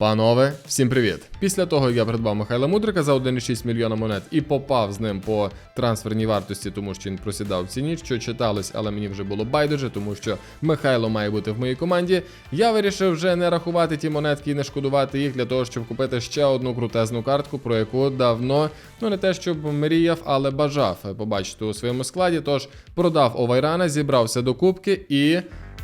Панове, всім привіт! Після того, як я придбав Михайла Мудрика за 1,6 мільйона монет і попав з ним по трансферній вартості, тому що він просідав в ціні, що читалось, але мені вже було байдуже, тому що Михайло має бути в моїй команді. Я вирішив вже не рахувати ті монетки і не шкодувати їх для того, щоб купити ще одну крутезну картку, про яку давно, ну не те, щоб мріяв, але бажав побачити у своєму складі. Тож продав Овайрана, зібрався до кубки і.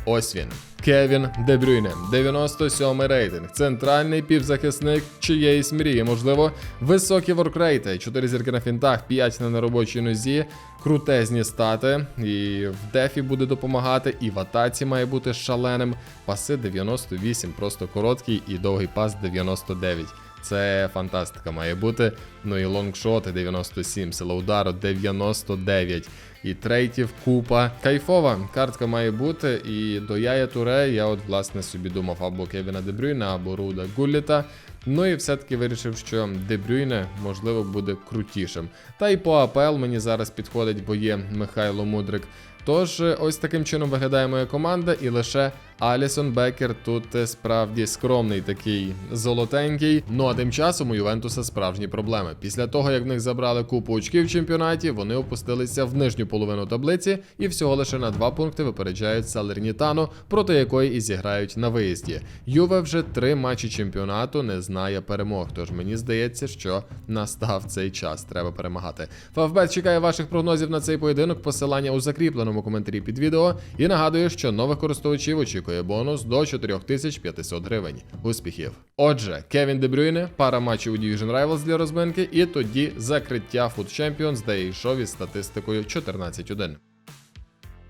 Ось він. Кевін Дебрюйне, 97 рейтинг, центральний півзахисник чиєїсь мрії, можливо, високі воркрейти, 4 зірки на фінтах, 5 на неробочій нозі, крутезні стати, і в дефі буде допомагати, і в атаці має бути шаленим. Паси 98, просто короткий і довгий пас 99. Це фантастика має бути. Ну і лонгшоти 97, сила удару 99. І трейтів купа. Кайфова картка має бути. І до Яя Туре я от власне собі думав або Кевіна Дебрюйна, або Руда Гулліта. Ну і все-таки вирішив, що Дебрюйне можливо буде крутішим. Та й по АПЛ мені зараз підходить, бо є Михайло Мудрик. Тож ось таким чином виглядає моя команда, і лише Алісон Бекер тут е, справді скромний такий золотенький. Ну а тим часом у Ювентуса справжні проблеми. Після того, як в них забрали купу очків в чемпіонаті, вони опустилися в нижню половину таблиці і всього лише на два пункти випереджають Салернітану, проти якої і зіграють на виїзді. Юве вже три матчі чемпіонату не знає перемог. Тож мені здається, що настав цей час. Треба перемагати. Фавбет чекає ваших прогнозів на цей поєдинок. Посилання у закріпленому коментарі під відео. І нагадую, що нових користувачів очікує бонус до 4500 гривень. Успіхів! Отже, Кевін Дебрюйне, пара матчів у Division Rivals для розминки, і тоді закриття Food Champions, де йшов із статистикою 14-1.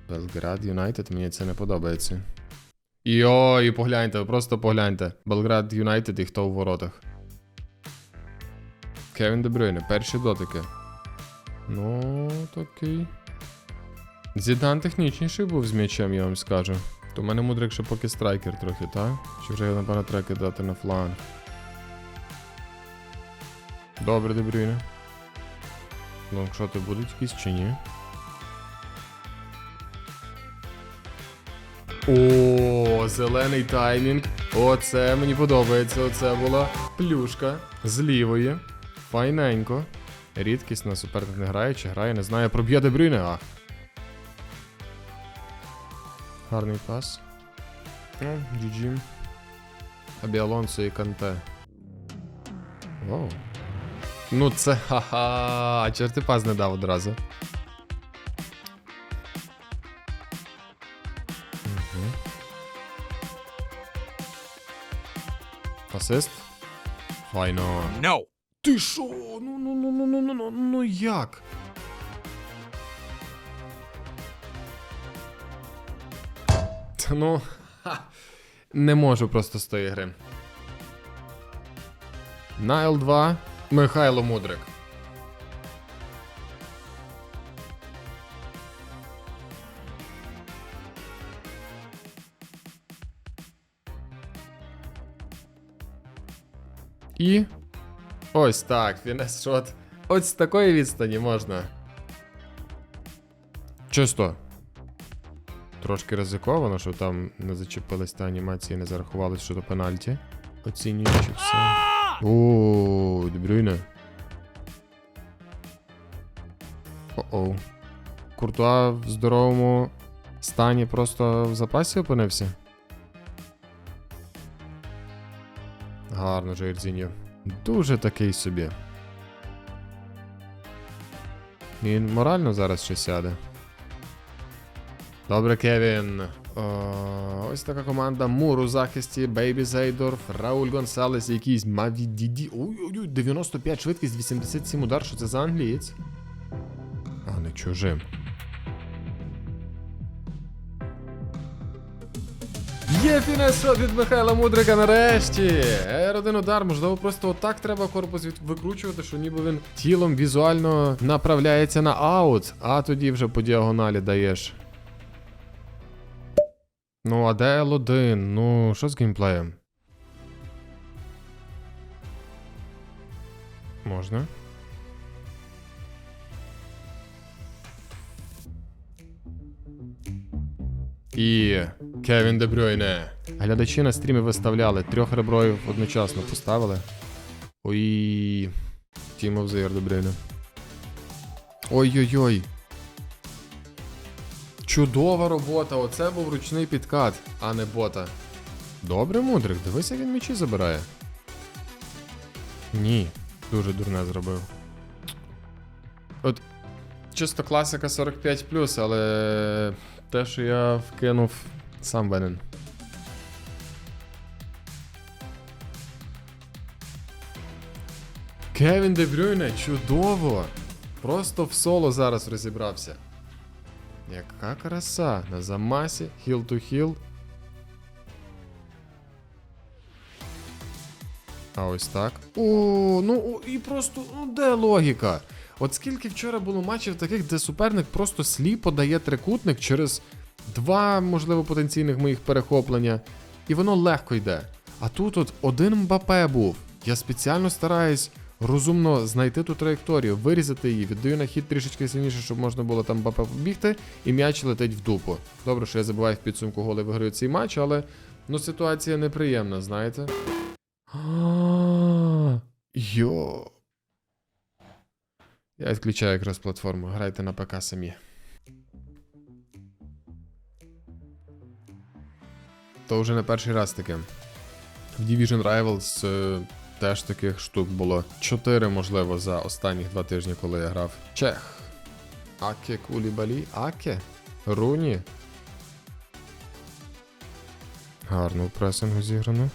Белград Юнайтед, мені це не подобається. Йо, і погляньте, просто погляньте. Белград Юнайтед і хто у воротах. Кевін Дебрюйне, перші дотики. Ну, такий. Зідан технічніший був з м'ячем, я вам скажу. То в мене мудрик ще поки страйкер трохи, так? Чи вже напевно треба кидати на фланг. Добре, Дебрюйне. Лонгшоти будуть якісь чи ні? О, зелений таймінг. Оце мені подобається. Оце була плюшка з лівої. Файненько. Рідкісно, суперник не грає, чи грає, не знаю. Проб'є Дебрюйне, а. Гарний пас. Ну, GG. Абі Алонсо і Канте. Воу. Ну це ха-ха. Черти пас не дав одразу. Угу. Асист. Файно. No. Ти шо? Ну ну ну ну ну ну ну ну як? Та ну. Ха. Не можу просто з тої гри. На L2 Михайло Мудрик. І. Ось так, фінес шот. Ось з такої відстані можна. Чисто. Трошки ризиковано, що там не зачепились та анімації, не зарахувалось щодо пенальті. Оцінюючи все. О, Дебрюйне. О-оу. Куртуа в здоровому стані просто в запасі опинився. Гарно, Джейрдзіньо. Дуже такий собі. Він морально зараз ще сяде. Добре, Кевін. О, ось така команда. Мур у захисті, Бейбі Зейдорф, Рауль Гонсалес, якийсь Маві Діді. Ой-ой-ой, 95 швидкість, 87 удар. Що це за англієць? А, не чужим. Є фінес-шот від Михайла Мудрика нарешті. Р1 удар, можливо, просто отак треба корпус викручувати, що ніби він тілом візуально направляється на аут, а тоді вже по діагоналі даєш. Ну, а де L1? Ну, що з геймплеєм? Можна. І Кевін Дебрюйне. Глядачі на стрімі виставляли, трьох реброїв одночасно поставили. Ой. Team of Дебрейне. Ой-ой-ой. Чудова робота, оце був ручний підкат, а не бота. Добре, мудрик, дивися, він м'ячі забирає. Ні, дуже дурне зробив. От чисто класика 45, але те, що я вкинув, сам винен. Кевін Де Брюйне, чудово! Просто в соло зараз розібрався. Яка краса на замасі, хіл ту хіл. А ось так. О, ну і просто, ну де логіка? От скільки вчора було матчів таких, де суперник просто сліпо дає трикутник через два, можливо, потенційних моїх перехоплення, і воно легко йде. А тут от один Мбапе був. Я спеціально стараюсь розумно знайти ту траєкторію, вирізати її, віддаю на хід трішечки сильніше, щоб можна було там Мбапе побігти, і м'яч летить в дупу. Добре, що я забуваю в підсумку голи виграю цей матч, але ну ситуація неприємна, знаєте. Йо. Я відключаю якраз платформу. Грайте на ПК самі. То вже не перший раз таке. В Division Rivals е, теж таких штук було. Чотири, можливо, за останніх два тижні, коли я грав. Чех. Аке Кулібалі. Аке. Руні. Гарно в пресингу зіграно.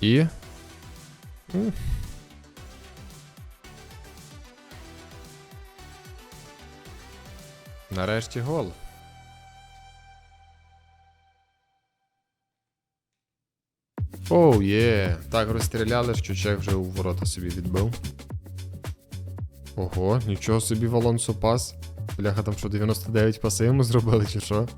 І. Нарешті гол. Оу, є. Так розстріляли, що чек вже у ворота собі відбив. Ого, нічого собі Валонсо пас. Бляха, там що 99 паси йому зробили, чи що?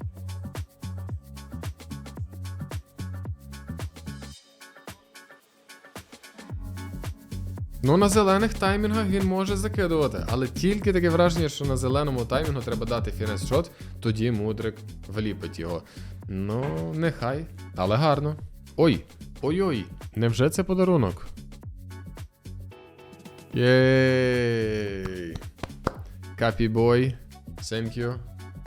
Ну, на зелених таймінгах він може закидувати, але тільки таке враження, що на зеленому таймінгу треба дати фінес шот, тоді мудрик вліпить його. Ну, нехай, але гарно. Ой, ой-ой, невже це подарунок? Єй. Капібой. You.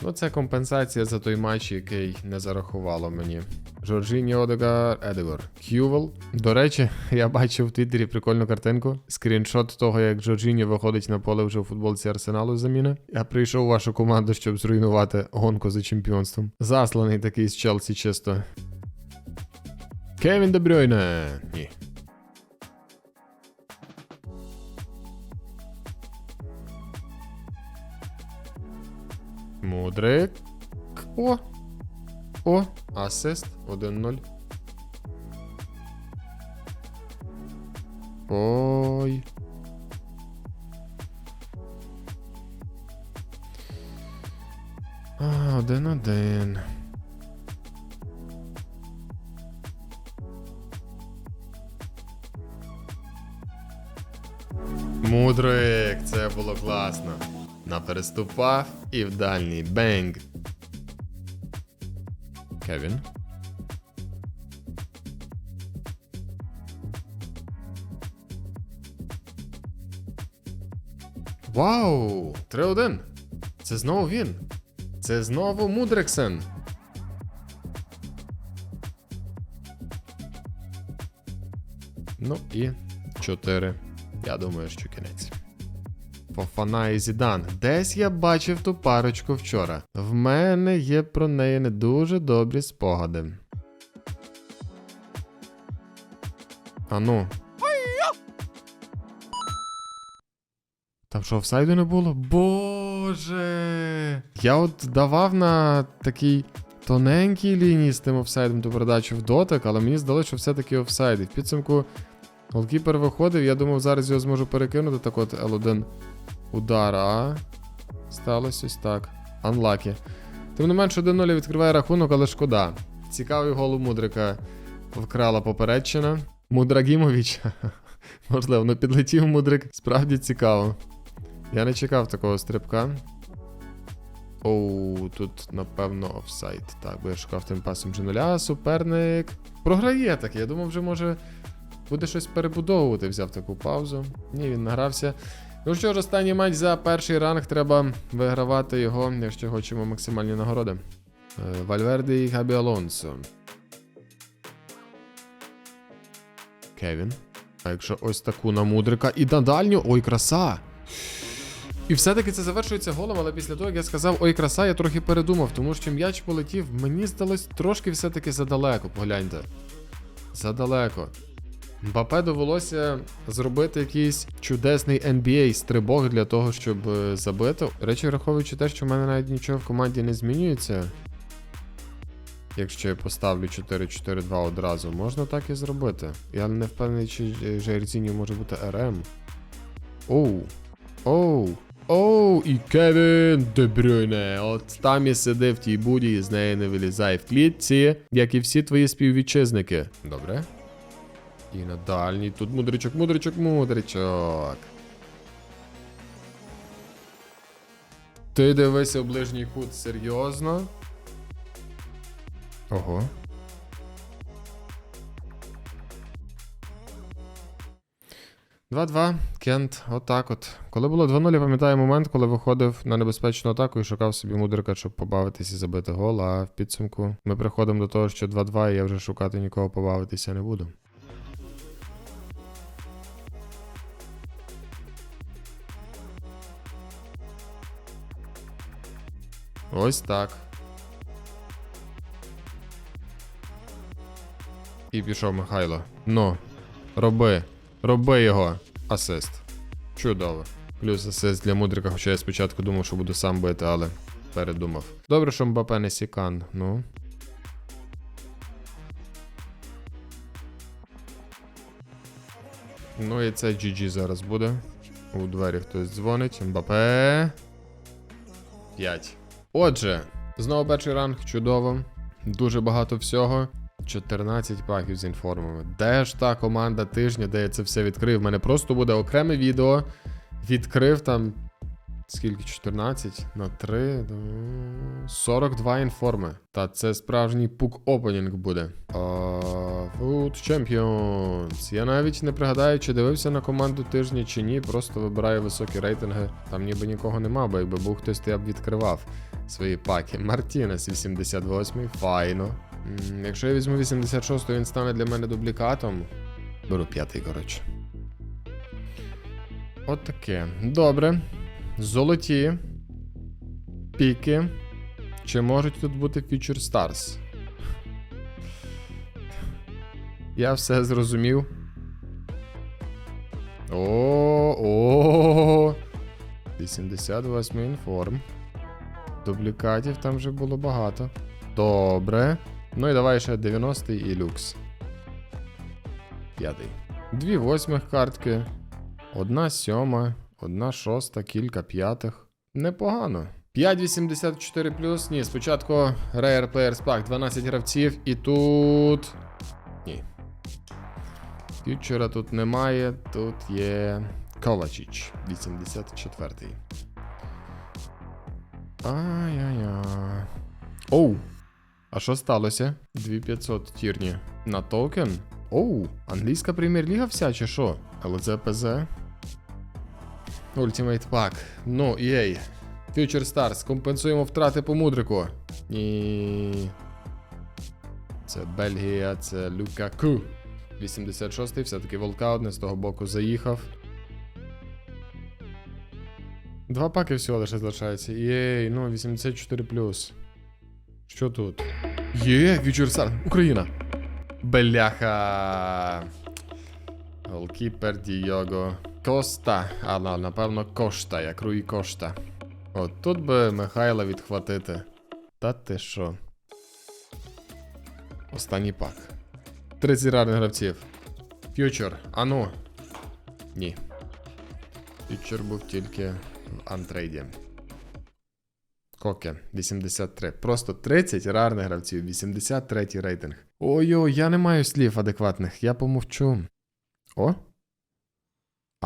Ну, це компенсація за той матч, який не зарахувало мені. Жоржіні Одегар Едегор. Кювел. До речі, я бачив в Твіттері прикольну картинку. Скріншот того, як Жоржіні виходить на поле вже у футболці Арсеналу заміни. Я прийшов у вашу команду, щоб зруйнувати гонку за чемпіонством. Засланий такий з Челсі чисто. Кевін Де Брюйне. Ні. Мудрик. О. О, асист 1-0. Ой. Один-один. Мудрик, це було класно. Напереступав і в дальній бенг. Кевін. Вау! 3-1. Це знову він. Це знову Мудриксен. Ну і 4. Я думаю, що кінець. Фофана і Зідан. Десь я бачив ту парочку вчора. В мене є про неї не дуже добрі спогади. Ану. Там що, офсайду не було? Боже. Я от давав на такій тоненькій лінії з тим офсайдом ту передачу в дотик, але мені здалося, що все-таки офсайд. І в підсумку голкіпер виходив, я думав, зараз його зможу перекинути, так от L1 удар, а сталося ось так. Анлакі. Тим не менш, 1-0 відкриває рахунок, але шкода. Цікавий гол у Мудрика вкрала попередчина. Мудрагімович. Можливо, ну підлетів Мудрик. Справді цікаво. Я не чекав такого стрибка. Оу, тут, напевно, офсайд. Так, бо я шукав тим пасом вже нуля. Суперник програє так. Я думав, вже може буде щось перебудовувати. Взяв таку паузу. Ні, він награвся. Ну що ж, останній матч за перший ранг. Треба вигравати його, якщо хочемо максимальні нагороди. Е, Вальверде і Габі Алонсо. Кевін. А якщо ось таку на мудрика і на дальню. Ой, краса! І все-таки це завершується голом, але після того, як я сказав ой, краса, я трохи передумав, тому що м'яч полетів, мені здалось трошки все-таки задалеко, погляньте. Задалеко. Мбапе довелося зробити якийсь чудесний NBA стрибок для того, щоб е, забити. Речі, враховуючи те, що в мене навіть нічого в команді не змінюється. Якщо я поставлю 4-4-2 одразу, можна так і зробити. Я не впевнений, чи е, може бути РМ. Оу. Оу. Оу, і Кевін Де Брюйне. От там і сиди в тій буді і з неї не вилізай в клітці, як і всі твої співвітчизники. Добре. І на дальній. Тут мудричок, мудричок, мудричок. Ти дивися в ближній кут серйозно. Ого. Два-два. Кент, отак от. Коли було 2-0, я пам'ятаю момент, коли виходив на небезпечну атаку і шукав собі мудрика, щоб побавитися і забити гол, а в підсумку ми приходимо до того, що 2-2, і я вже шукати нікого побавитися не буду. Ось так. І пішов Михайло. Ну, роби. Роби його. Асист. Чудово. Плюс асист для мудрика, хоча я спочатку думав, що буду сам бити, але передумав. Добре, що Мбапе не сікан. Ну. Ну і це GG зараз буде. У двері хтось дзвонить. Мбапе. 5. Отже, знову перший ранг, чудово. Дуже багато всього. 14 паків з інформами. Де ж та команда тижня, де я це все відкрив? У мене просто буде окреме відео. Відкрив там. Скільки? 14 на 3. 42 інформи. Та це справжній пук опенінг буде. Food Champions. Я навіть не пригадаю, чи дивився на команду тижня чи ні. Просто вибираю високі рейтинги. Там ніби нікого нема, бо якби був хтось, то я б відкривав свої паки. Мартінес 88 файно. Якщо я візьму 86, він стане для мене дублікатом. Беру п'ятий, коротше. От таке. Добре. Золоті. Піки. Чи можуть тут бути Future Stars? Я все зрозумів. О, о. 88 інформ. Дублікатів там вже було багато. Добре. Ну і давай ще 90-й і люкс. П'ятий. Дві восьмих картки. Одна сьома, одна шоста, кілька п'ятих. Непогано. 5,84 плюс. Ні, спочатку Rare Players Pack 12 гравців, і тут. Ні. Фьючера тут немає. Тут є Ковачіч, 84-й. Ай-яй-яй. Оу. А що сталося? 2500 тірні. На токен? Оу, англійська прем'єр-ліга вся чи що? ЛЗПЗ? Ultimate Pack. Ну, EA. Future Stars. Компенсуємо втрати по мудрику. Ні. Це Бельгія, це Люкаку. 86-й, все-таки волкаут, не з того боку заїхав. Два паки всього лише залишається. Єй, ну 84 Що тут? Є, Star, Україна. Бляха. Голкіпер Діого. Коста. А, напевно, кошта, як Руї Кошта. От тут би Михайла відхватити. Та ти що? Останній пак. 30 рарних гравців. Фьючер, ану. Ні. Фьючер був тільки в антрейді. Коке, 83. Просто 30 рарних гравців, 83 рейтинг. Ой-ой, я не маю слів адекватних, я помовчу. О.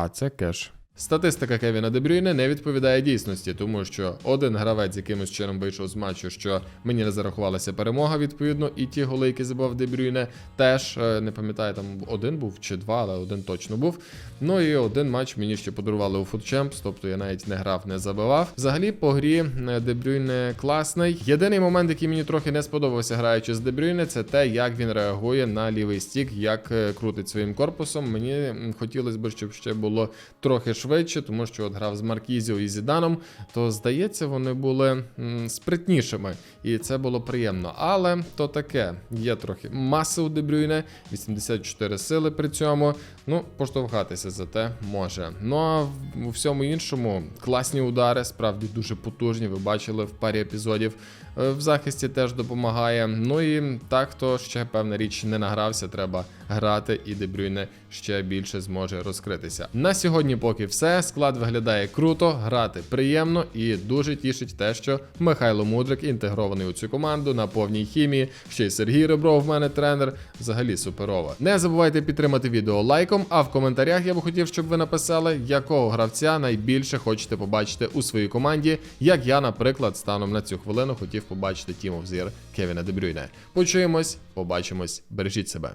А це кеш. Статистика Кевіна Дебрюйне не відповідає дійсності, тому що один гравець якимось чином вийшов з матчу, що мені не зарахувалася перемога, відповідно, і ті голи, які забив Дебрюйне, теж е, не пам'ятаю, там один був чи два, але один точно був. Ну і один матч мені ще подарували у Champs, тобто я навіть не грав, не забивав. Взагалі, по грі е, Дебрюйне класний. Єдиний момент, який мені трохи не сподобався, граючи з Дебрюйне, це те, як він реагує на лівий стік, як е, крутить своїм корпусом. Мені хотілося б, щоб ще було трохи швидше, тому що от грав з Маркізіо і Зіданом, то здається, вони були м, спритнішими, і це було приємно. Але то таке, є трохи маси у Дебрюйне, 84 сили при цьому. Ну, поштовхатися за те може. Ну а у всьому іншому класні удари, справді дуже потужні. Ви бачили в парі епізодів. Е, В захисті теж допомагає. Ну і так, хто ще певна річ не награвся, треба грати, і Дебрюйне ще більше зможе розкритися. На сьогодні поки все. Склад виглядає круто, грати приємно і дуже тішить те, що Михайло Мудрик інтегрований у цю команду на повній хімії. Ще й Сергій Ребров, в мене тренер. Взагалі суперово. Не забувайте підтримати відео лайком, а в коментарях я би хотів, щоб ви написали, якого гравця найбільше хочете побачити у своїй команді, як я, наприклад, станом на цю хвилину хотів побачити of the Кевіна Дебрюйне. Почуємось, побачимось, бережіть себе.